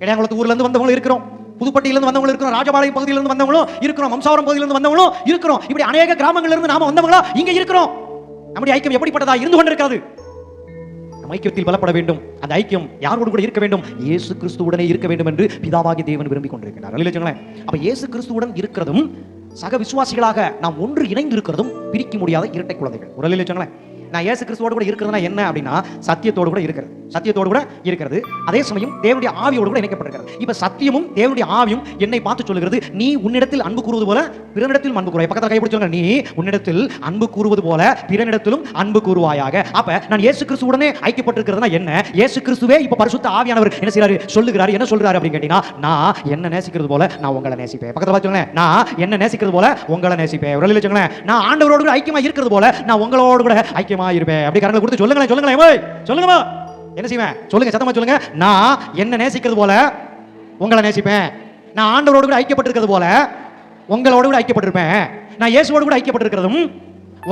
இடையாங்குளத்து ஊர்லேருந்து வந்தவங்களும் இருக்கிறோம். புதுப்பட்டியிலிருந்து வந்தவங்களும் இருக்கிறோம். ராஜபாளையம் பகுதியில இருந்து வந்தவங்களும் இருக்கிறோம். வம்சாவரம் பகுதியிலிருந்து வந்தவங்களும் இருக்கிறோம். இப்படி அநேக கிராமங்கள்ல இருந்து நாம வந்தவங்களா இங்கே இருக்கிறோம். நம்முடைய ஐக்கியம் எப்படிப்பட்டதா இருந்து கொண்டிருக்காது நம் ஐக்கியத்தில் பலப்பட வேண்டும். அந்த ஐக்கியம் யாரோடு கூட இருக்க வேண்டும்? இயேசு கிறிஸ்துவுடனே இருக்க வேண்டும் என்று பிதாவாகி தேவன் விரும்பி கொண்டிருக்கிறார். அல்ல அப்ப இயேசு கிறிஸ்துவுடன் இருக்கிறதும் சக விசுவாசிகளாக நாம் ஒன்று இணைந்து இருக்கிறதும் பிரிக்க முடியாத இரட்டை குழந்தைகள். உடலில் அல்ல நான் இயேசு கிறிஸ்துவோடு கூட இருக்கிறதுனா என்ன அப்படின்னா சத்தியத்தோடு கூட இருக்கிறது. சத்தியத்தோடு கூட இருக்கிறது. அதே சமயம் தேவனுடைய ஆவியோடு கூட இணைக்கப்பட்டிருக்கிறது. இப்போ சத்தியமும் தேவனுடைய ஆவியும் என்னை பார்த்து சொல்லுகிறது. நீ உன்னிடத்தில் அன்பு கூறுவது போல பிறனிடத்திலும் அன்பு கூறுவாய். பக்கத்தில் கைப்பிடிச்சவங்க நீ உன்னிடத்தில் அன்பு கூறுவது போல பிறனிடத்திலும் அன்பு கூறுவாயாக. அப்ப நான் இயேசு கிறிஸ்துவுடனே ஐக்கியப்பட்டிருக்கிறதுனா என்ன? இயேசு கிறிஸ்துவே இப்ப பரிசுத்த ஆவியானவர் என்ன செய்றாரு? சொல்லுகிறாரு. என்ன சொல்றாரு அப்படின்னு கேட்டீங்கன்னா நான் என்ன நேசிக்கிறது போல நான் உங்களை நேசிப்பேன். பக்கத்தில் பார்த்து நான் என்ன நேசிக்கிறது போல உங்களை நேசிப்பேன். ஒரு நான் ஆண்டவரோடு கூட ஐக்கியமா இருக்கிறது போல நான் உங்களோடு கூட ஐக்கியமாக இருப்பேன் அப்படி கரங்களை கொடுத்து சொல்லுங்களேன் சொல்லுங்களேன் சொல்லுங்கம்மா. என்ன செய்வேன்? சொல்லுங்க சத்தமா சொல்லுங்க. நான் என்ன நேசிக்கிறது போல உங்களை நேசிப்பேன். நான் ஆண்டவரோடு கூட ஐக்கியப்பட்டிருக்கிறது போல உங்களோடு கூட ஐக்கியப்பட்டிருப்பேன். நான் இயேசுவோடு கூட ஐக்கியப்பட்டிருக்கிறதும்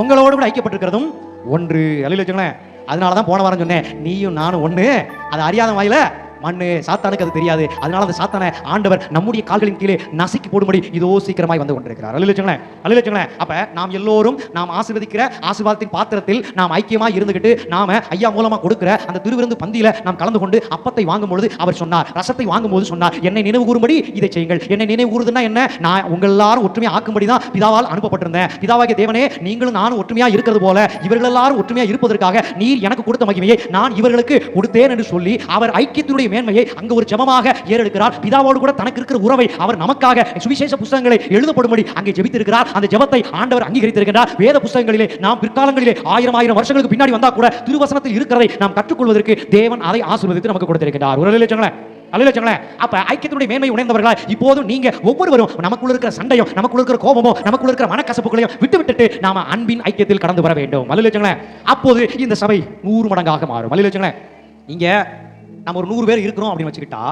உங்களோடு கூட ஐக்கியப்பட்டிருக்கிறதும் ஒன்று. அழில வச்சுங்களேன் அதனால தான் போன வாரம் சொன்னேன் நீயும் நானும் ஒன்று அதை அறியாத வாயில மண்ணு சாத்தானுக்கு அது தெரியாது. அதனால அந்த சாத்தான ஆண்டவர் நம்முடைய கால்களின் கீழே நசுக்கி போடும்படி இதோ சீக்கிரமாய் வந்து கொண்டிருக்கிறார். அழில வச்சுங்களேன் அழில வச்சுங்களேன் அப்ப நாம் எல்லோரும் நாம் ஆசீர்வதிக்கிற ஆசீர்வாதத்தின் பாத்திரத்தில் நாம் ஐக்கியமா இருந்துகிட்டு நாம ஐயா மூலமா கொடுக்கிற அந்த திருவிருந்து பந்தியில நாம் கலந்து கொண்டு அப்பத்தை வாங்கும் பொழுது அவர் சொன்னார் ரசத்தை வாங்கும் போது சொன்னார் என்னை நினைவு கூறும்படி இதை செய்யுங்கள். என்னை நினைவு கூறுதுன்னா என்ன? நான் உங்கள் எல்லாரும் ஒற்றுமையா ஆக்கும்படி தான் பிதாவால் அனுப்பப்பட்டிருந்தேன். பிதாவாகிய தேவனே நீங்களும் நானும் ஒற்றுமையா இருக்கிறது போல இவர்கள் எல்லாரும் ஒற்றுமையா இருப்பதற்காக நீர் எனக்கு கொடுத்த மகிமையை நான் இவர்களுக்கு கொடுத்தேன் என்று சொல்லி அவர் ஐக்கியத்தினுடைய மேன்மையை அங்க ஒரு ஜெபமாக ஏறெடுக்கிறார். பிதாவோடு கூட தனக்கு இருக்கிற உறவை அவர் நமக்காக சுவிசேஷ புஸ்தகங்களை எழுதப்படும்படி அங்கே ஜெபித்திருக்கிறார். அந்த ஜபத்தை ஆண்டவர் அங்கீகரித்திருக்கிறார் வேத புஸ்தகங்களிலே நாம் பிற்காலங்களிலே ஆயிரம் ஆயிரம் வருஷங்களுக்கு பின்னாடி வந்தா கூட திருவசனத்தில் இருக்கிறதை நாம் கற்றுக்கொள்வதற்கு தேவன் அதை ஆசிர்வதித்து நமக்கு கொடுத்திருக்கிறார் ஒரு அப்ப ஐக்கியத்தினுடைய மேன்மை உணர்ந்தவர்களா இப்போதும் நீங்க ஒவ்வொருவரும் நமக்குள்ள இருக்கிற சண்டையும் நமக்குள்ள இருக்கிற கோபமோ நமக்குள்ள இருக்கிற மனக்கசப்புகளையும் விட்டு விட்டுட்டு நாம அன்பின் ஐக்கியத்தில் கடந்து வர வேண்டும். அப்போது இந்த சபை நூறு மடங்காக மாறும். அல்லச்சங்களேன் நீங்க நம்ம ஒரு நூறு பேர் இருக்கிறோம் அப்படின்னு வச்சுக்கிட்டா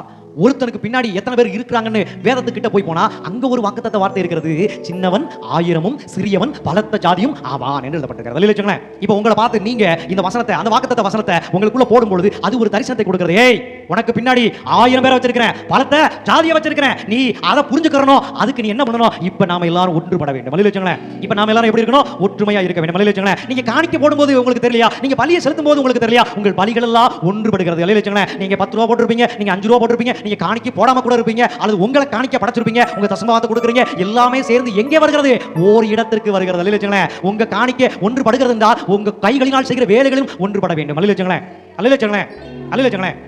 ஒருத்தனுக்கு பின்னாடி எத்தனை பேர் இருக்கிறாங்கன்னு வேதத்துக்கிட்ட போய் போனா அங்க ஒரு வாக்குத்தத்த வார்த்தை இருக்கிறது. சின்னவன் ஆயிரமும் சிறியவன் பலத்த ஜாதியும் ஆவான் என்று எழுதப்பட்டிருக்கிறது. அல்ல வச்சுங்களேன் இப்போ உங்களை பார்த்து நீங்க இந்த வசனத்தை அந்த வாக்குத்தத்த வசனத்தை உங்களுக்குள்ள போடும் பொழுது அது ஒரு தரிசனத்தை கொடுக்கிறது. ஏய் உனக்கு பின்னாடி ஆயிரம் பேரை வச்சிருக்கிறேன் பலத்த ஜாதியை வச்சிருக்கிறேன். நீ அதை புரிஞ்சுக்கிறனோ அதுக்கு நீ என்ன பண்ணணும்? இப்ப நாம எல்லாரும் ஒன்றுபட வேண்டும். மலையில வச்சுங்களேன் இப்ப நாம எல்லாரும் எப்படி இருக்கணும்? ஒற்றுமையா இருக்க வேண்டும். மலையில வச்சுங்களேன் நீங்க காணிக்க போடும்போது உங்களுக்கு தெரியலையா? நீங்க பலியை செலுத்தும் போது உங்களுக்கு தெரியலையா? உங்கள் பலிகள் எல்லாம் ஒன்றுபடுகிறது. மலையில வச்சுங்களேன் நீங்க பத்து ரூபா போட்டிருப்பீங்க நீங்க அஞ்சு ரூபா போட்டிருப்பீங்க நீங்க காணிக்க போடாம கூட இருப்பீங்க. அல்லது உங்களை காணிக்க படைச்சிருப்பீங்க. உங்க தசமபாவத்தை கொடுக்குறீங்க. எல்லாமே சேர்ந்து எங்கே வருகிறது? ஓர் இடத்திற்கு வருகிறது. அல்ல வச்சுங்களேன் உங்க காணிக்க ஒன்றுபடுகிறது என்றால் உங்க கைகளினால் செய்கிற வேலைகளும் ஒன்றுபட வேண்டும். அல்ல வச்சுங்களேன் அல்ல வச்சுங்களேன் அல்ல வச்சுங்களேன்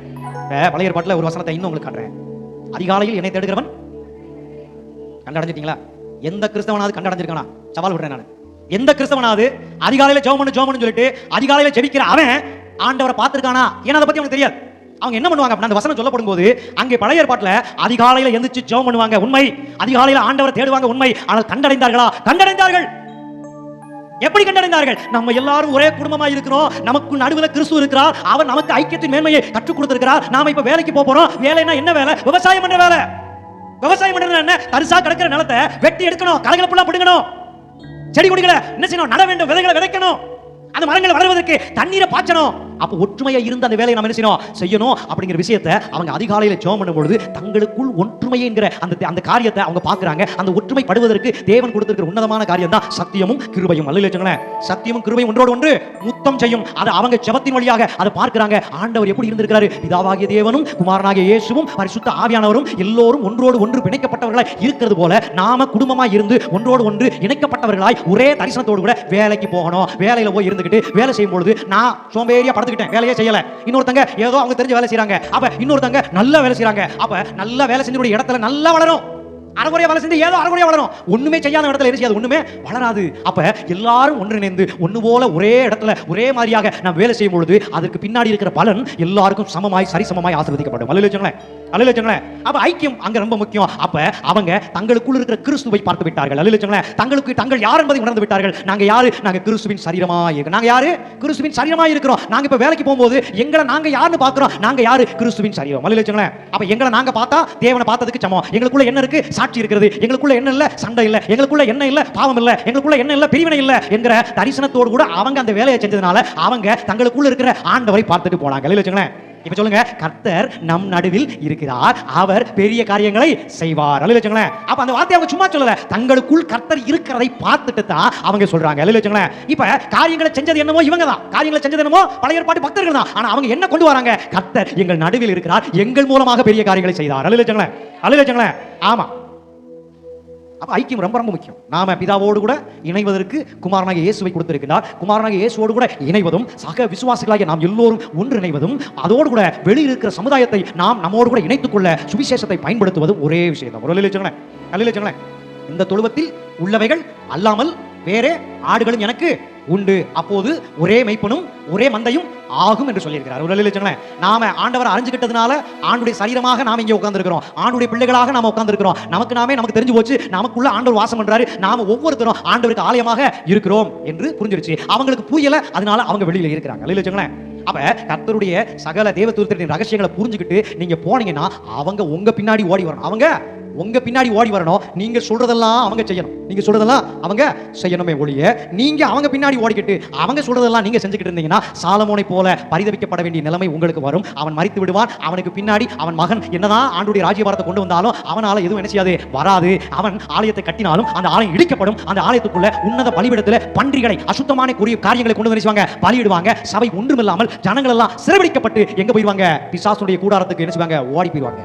பழைய ஏற்பாட்டுல ஒரு வசனத்தை இன்னும் உங்களுக்கு காட்டுறேன். அதிகாலையில் என்னை தேடுகிறவன்? கண்டடைஞ்சிட்டீங்களா? எந்த கிறிஸ்தவனாவது கண்டடைஞ்சிருக்கானா? சவால் விடுறேன் நான். எந்த கிறிஸ்தவனாவது அதிகாலையில ஜெபம் பண்ணு ஜெபம் சொல்லிட்டு அதிகாலையில ஜெபிக்கிற அவன் ஆண்டவரை பார்த்திருக்கானா? ஏன்னா அதை பத்தி அவனுக்கு தெரியாது? அவங்க என்ன பண்ணுவாங்க அப்படின்னா அந்த வசனம் சொல்லப்படும் போது அங்கே பழைய ஏற்பாட்டில் அதிகாலையில் எந்திரிச்சு ஜெபம் பண்ணுவாங்க. உண்மை. அதிகாலையில் ஆண்டவரை தேடுவாங்க. உண்மை. ஆனால் கண்டடைந்தார்களா? கண்டடைந்தார்கள். எப்படி கண்டடைந்தார்கள்? நம்ம எல்லாரும் ஒரே குடும்பமா இருக்கிறோம். நமக்கு நடுவில் கிறிஸ்து இருக்கிறார். அவர் நமக்கு ஐக்கியத்தின் மேன்மையை கற்றுக் கொடுத்திருக்கிறார். நாம இப்ப வேலைக்கு போறோம். வேலைன்னா என்ன வேலை? விவசாயம் பண்ற வேலை. விவசாயம் பண்றது என்ன? தரிசா கிடக்கிற நிலத்தை வெட்டி எடுக்கணும். களைகளை புல்லா பிடுங்கணும். செடி கொடிகளை என்ன செய்யணும்? நட வேண்டும். விதைகளை விதைக்கணும். அந்த மரங்கள் வளர்வதற்கு தண்ணீரை பாய்ச்சணும். அப்ப ஒற்றுமையா இருந்த அந்த வேலையை நம்ம என்ன செய்யணும்? செய்யணும். அப்படிங்கிற விஷயத்தை அவங்க அதிகாலையில ஜோம் பண்ணும் பொழுது தங்களுக்குள் ஒற்றுமைங்கிற அந்த அந்த காரியத்தை அவங்க பாக்குறாங்க அந்த ஒற்றுமை படுவதற்கு தேவன் கொடுத்திருக்கிற உன்னதமான காரியம் தான் சத்தியமும் கிருபையும். அல்ல வச்சுங்களேன் சத்தியமும் கிருபையும் ஒன்றோடு ஒன்று முத்தம் செய்யும். அதை அவங்க ஜெபத்தின் வழியாக அதை பார்க்கறாங்க. ஆண்டவர் எப்படி இருந்திருக்கிறாரு? பிதாவாகிய தேவனும் குமாரனாகிய இயேசுவும் பரிசுத்த ஆவியானவரும் எல்லோரும் ஒன்றோடு ஒன்று பிணைக்கப்பட்டவர்களாய் இருக்கிறது போல நாம குடும்பமாய் இருந்து ஒன்றோடு ஒன்று இணைக்கப்பட்டவர்களாய் ஒரே தரிசனத்தோடு கூட வேலைக்கு போகணும். வேலையில போய் இருந்துகிட்டு வேலை செய்யும் பொழுது நான் சோம்பேறியா பார்த்துக்கிட்டேன் வேலையே செய்யல. இன்னொருத்தங்க ஏதோ அவங்க தெரிஞ்ச வேலை செய்கிறாங்க அப்போ இன்னொருத்தங்க நல்லா வேலை செய்கிறாங்க அப்போ நல்லா வேலை செஞ்சக்கூடிய இடத்துல நல்லா வளரும். அரைகுறையா வேலை செஞ்சு ஏதோ அரைகுறையா வளரும் ஒண்ணுமே செய்யாத இடத்துல என்ன செய்யாது? ஒண்ணுமே வளராது. அப்ப எல்லாரும் ஒன்றிணைந்து ஒண்ணு போல ஒரே இடத்துல ஒரே மாதிரியாக நாம் வேலை செய்யும் பொழுது அதற்கு பின்னாடி இருக்கிற பலன் எல்லாருக்கும் சமமாய் சரிசமமாய் ஆசிர்வதிக்கப்படும். அல்ல வச்சுங்களேன் அல்ல வச்சுங்களேன் அப்ப ஐக்கியம் அங்க ரொம்ப முக்கியம். அப்ப அவங்க தங்களுக்குள் இருக்கிற கிறிஸ்துவை பார்த்து விட்டார்கள். அல்ல வச்சுங்களேன் தங்களுக்கு தங்கள் யார் என்பதை உணர்ந்து விட்டார்கள். நாங்க யாரு? நாங்க கிறிஸ்துவின் சரீரமா இருக்கோம் நாங்க யாரு? கிறிஸ்துவின் சரீரமா இருக்கிறோம். நாங்க இப்ப வேலைக்கு போகும்போது எங்களை நாங்க யாருன்னு பாக்குறோம் நாங்க யாரு? கிறிஸ்துவின் சரீரம். அல்ல வச்சுங்களேன் அப்ப எங்களை நாங்க பார்த்தா தேவனை பார்த்ததுக்கு சமம். எங்களுக்குள்ள என்ன இருக்கு? சாட்சி இருக்கிறது. எங்களுக்குள்ள என்ன இல்ல சண்டை இல்லை எங்களுக்குள்ள என்ன இல்ல பாவம் இல்லை எங்களுக்குள்ள என்ன இல்ல பிரிவினை இல்லை என்கிற தரிசனத்தோடு கூட அவங்க அந்த வேலையை செஞ்சதுனால அவங்க தங்களுக்குள்ள இருக்கிற ஆண்டவரை பார்த்துட்டு போனாங்க. இல்லை வச்சுங்களேன் இப்ப சொல்லுங்க கர்த்தர் நம் நடுவில் இருக்கிறார் அவர் பெரிய காரியங்களை செய்வார். அல்ல வச்சுங்களேன் அப்ப அந்த வார்த்தை அவங்க சும்மா சொல்லல. தங்களுக்குள் கர்த்தர் இருக்கிறதை பார்த்துட்டு தான் அவங்க சொல்றாங்க. அல்ல வச்சுங்களேன் இப்ப காரியங்களை செஞ்சது என்னமோ இவங்க தான். காரியங்களை செஞ்சது என்னமோ பழைய ஏற்பாட்டு பக்தர்கள் தான். ஆனா அவங்க என்ன கொண்டு வராங்க? கர்த்தர் எங்கள் நடுவில் இருக்கிறார் எங்கள் மூலமாக பெரிய காரியங்களை செய்தார். அல்ல வச்சுங்களேன் அல்ல வச்சுங்களேன் ஆமா. அப்ப ஐக்கியம் ரொம்ப ரொம்ப முக்கியம். நாம பிதாவோடு கூட இணைவதற்கு குமாரனாக இயேசுவை கொடுத்திருக்கிறார். குமாரனாக இயேசுவோடு கூட இணைவதும் சக விசுவாசிகளாகிய நாம் எல்லோரும் ஒன்றிணைவதும் அதோடு கூட வெளியில் இருக்கிற சமுதாயத்தை நாம் நம்மோடு கூட இணைத்துக் கொள்ள சுவிசேஷத்தை பயன்படுத்துவது ஒரே விஷயம் தான் ஒரு வச்சுங்களேன் கல்லில் வச்சுங்களேன் இந்த தொழுவத்தில் உள்ளவைகள் அல்லாமல் வேறே ஆடுகளும் எனக்கு உண்டு. அப்போது ஒரே மெய்ப்பனும் ஒரே மந்தையும் ஆகும் என்று சொல்லியிருக்கிறார். ஒரு வச்சுங்களேன் நாம ஆண்டவர் அறிஞ்சுக்கிட்டதுனால ஆண்டுடைய சரீரமாக நாம் இங்கே உட்காந்துருக்கிறோம் ஆண்டுடைய பிள்ளைகளாக நாம் உட்காந்துருக்கிறோம் நமக்கு நாமே நமக்கு தெரிஞ்சு போச்சு நமக்குள்ள ஆண்டவர் வாசம் பண்றாரு நாம ஒவ்வொருத்தரும் ஆண்டவருக்கு ஆலயமாக இருக்கிறோம் என்று புரிஞ்சிருச்சு. அவங்களுக்கு புரியல அதனால அவங்க வெளியில் இருக்கிறாங்க. இல்லை வச்சுங்களேன் அப்ப கர்த்தருடைய சகல தேவதூர்த்தரின் ரகசியங்களை புரிஞ்சுக்கிட்டு நீங்க போனீங்கன்னா அவங்க உங்க பின்னாடி ஓடி வரணும். அவங்க உங்க பின்னாடி ஓடி வரணும். நீங்க சொல்றதெல்லாம் அவங்க செய்யணும். நீங்க சொல்றதெல்லாம் அவங்க செய்யணுமே ஒழிய நீங்க அவங்க பின்னாடி ஓடிக்கிட்டு அவங்க சொல்றதெல்லாம் நீங்க செஞ்சுக்கிட்டு இருந்தீங்கன்னா சாலமோனை போல பரிதவிக்கப்பட வேண்டிய நிலைமை உங்களுக்கு வரும். அவன் மறித்து விடுவான். அவனுக்கு பின்னாடி அவன் மகன் என்னதான் ஆண்டுடைய ராஜ்யபாரத்தை கொண்டு வந்தாலும் அவனால எதுவும் என்ன செய்யாது வராது. அவன் ஆலயத்தை கட்டினாலும் அந்த ஆலயம் இடிக்கப்படும். அந்த ஆலயத்துக்குள்ள உன்னத பலிபிடத்துல பன்றிகளை அசுத்தமான கூறிய காரியங்களை கொண்டு வந்து பலியிடுவாங்க. சபை ஒன்றுமில்லாமல் ஜனங்கள் எல்லாம் சிறைபிடிக்கப்பட்டு எங்க போயிடுவாங்க? பிசாசுடைய கூடாரத்துக்கு என்ன செய்வாங்க? ஓடி போயிடுவாங்க.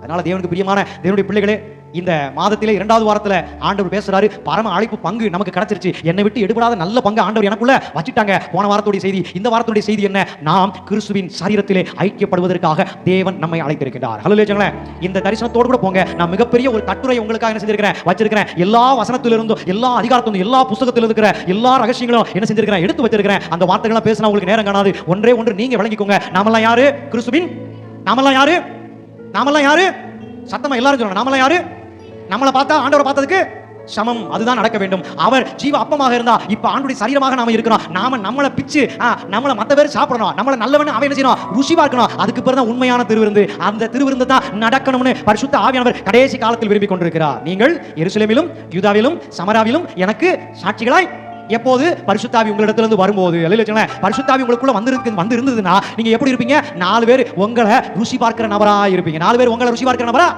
அதனால தேவனுக்கு பிரியமான தேவனுடைய பிள்ளைகளே இந்த மாதத்திலே இரண்டாவது வாரத்துல ஆண்டவர் பேசுறாரு பரம அழைப்பு பங்கு நமக்கு கிடைச்சிருச்சு. என்னை விட்டு எடுபடாத நல்ல பங்கு ஆண்டவர் எனக்குள்ள வச்சுட்டாங்க. போன வாரத்துடைய செய்தி இந்த வாரத்துடைய செய்தி என்ன? நாம் கிறிஸ்துவின் சரீரத்திலே ஐக்கியப்படுவதற்காக தேவன் நம்மை அழைத்திருக்கிறார் ஹலோ லேச்சங்களேன் இந்த தரிசனத்தோடு கூட போங்க. நான் மிகப்பெரிய ஒரு கட்டுரை உங்களுக்காக என்ன செஞ்சிருக்கிறேன்? வச்சிருக்கிறேன். எல்லா வசனத்திலிருந்தும் எல்லா அதிகாரத்திலிருந்தும் எல்லா புத்தகத்தில் இருக்கிற எல்லா ரகசியங்களும் என்ன செஞ்சிருக்கிறேன்? எடுத்து வச்சிருக்கிறேன். அந்த வார்த்தைகள்லாம் பேசினா உங்களுக்கு நேரம் காணாது. ஒன்றே ஒன்று நீங்க விளங்கிக்கோங்க. நாமெல்லாம் யாரு? கிறிஸ்துவின்? நாமெல்லாம் யாரு? நாமெல்லாம் யாரு? சத்தமா எல்லாரும் சொல்லணும். நாமெல்லாம் யாரு? நம்மளை பார்த்தா ஆண்டவரை பார்த்ததுக்கு சமம். அதுதான் நடக்க வேண்டும். அவர் ஜீவ அப்பமாக இருந்தா இப்ப ஆண்டுடைய சரீரமாக நாம இருக்கிறோம். நாம நம்மளை பிச்சு ஆ, நம்மளை மத்த பேர் சாப்பிடணும். நம்மளை நல்லவன் அவன் என்ன செய்யணும்? ருசி பார்க்கணும். அதுக்கு பிறகு தான் உண்மையான திருவிருந்து. அந்த திருவிருந்து தான் நடக்கணும்னு பரிசுத்த ஆவியானவர் கடைசி காலத்தில் விரும்பி கொண்டிருக்கிறார். நீங்கள் எருசலேமிலும் யூதாவிலும் சமராவிலும் எனக்கு சாட்சிகளாய் எப்போது பரிசுத்தாவி உங்களிடத்திலிருந்து வரும்போது அல்ல பரிசுத்தாவி உங்களுக்குள்ள வந்திருக்கு வந்து இருந்ததுன்னா நீங்க எப்படி இருப்பீங்க? நாலு பேர் உங்களை ருசி பார்க்கிற நபரா இருப்பீங்க. நாலு பேர் உங்களை ருசி பார்க்கிற நபரா